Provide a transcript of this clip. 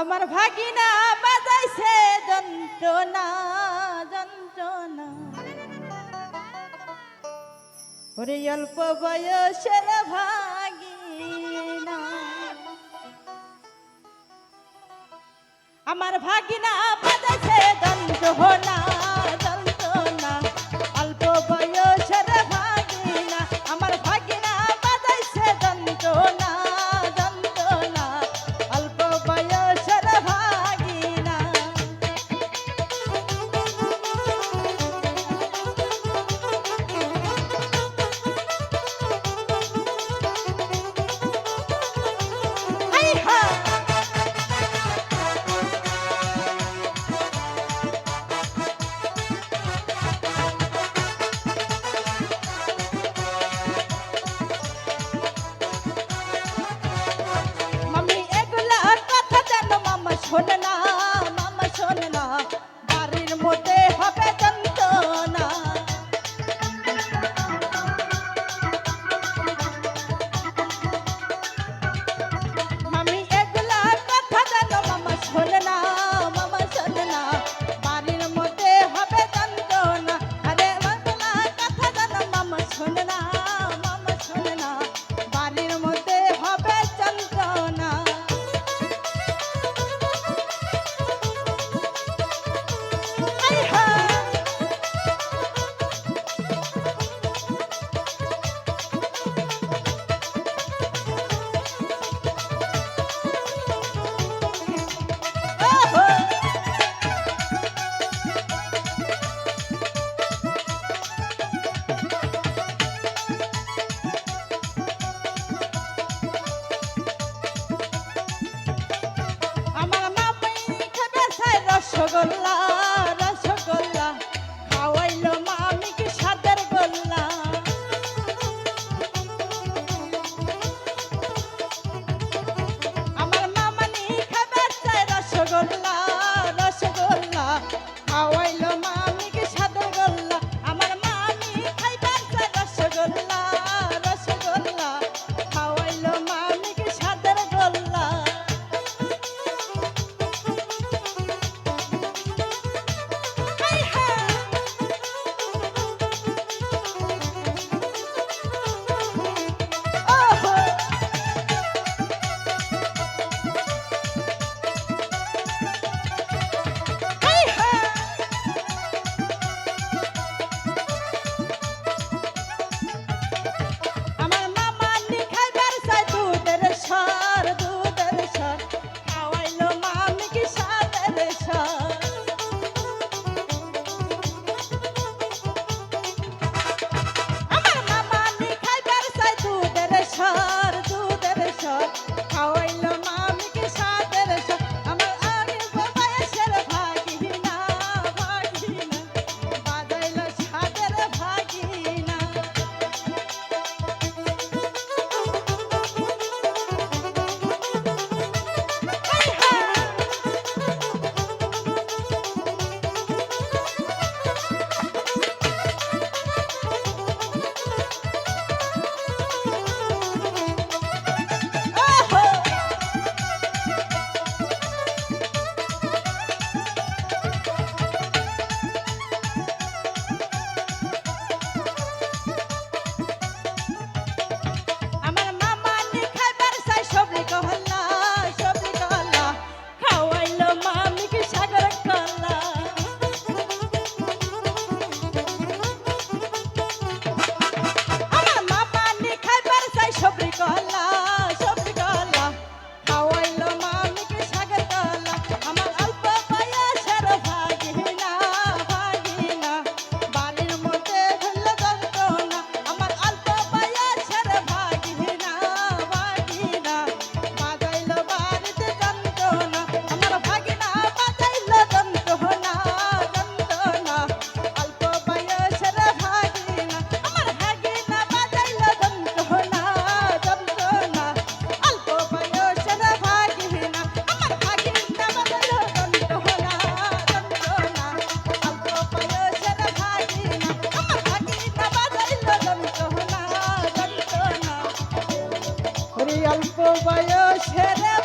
আমার ভাগিনা বাজাইছে যন্ত্রণা যন্ত্রণা। ওরে অল্প বয়সের ভাগিনা। আমার ভাগিনা বাজাইছে যন্ত্রণা। ছোট না আল্লাহ অল্প বয়সের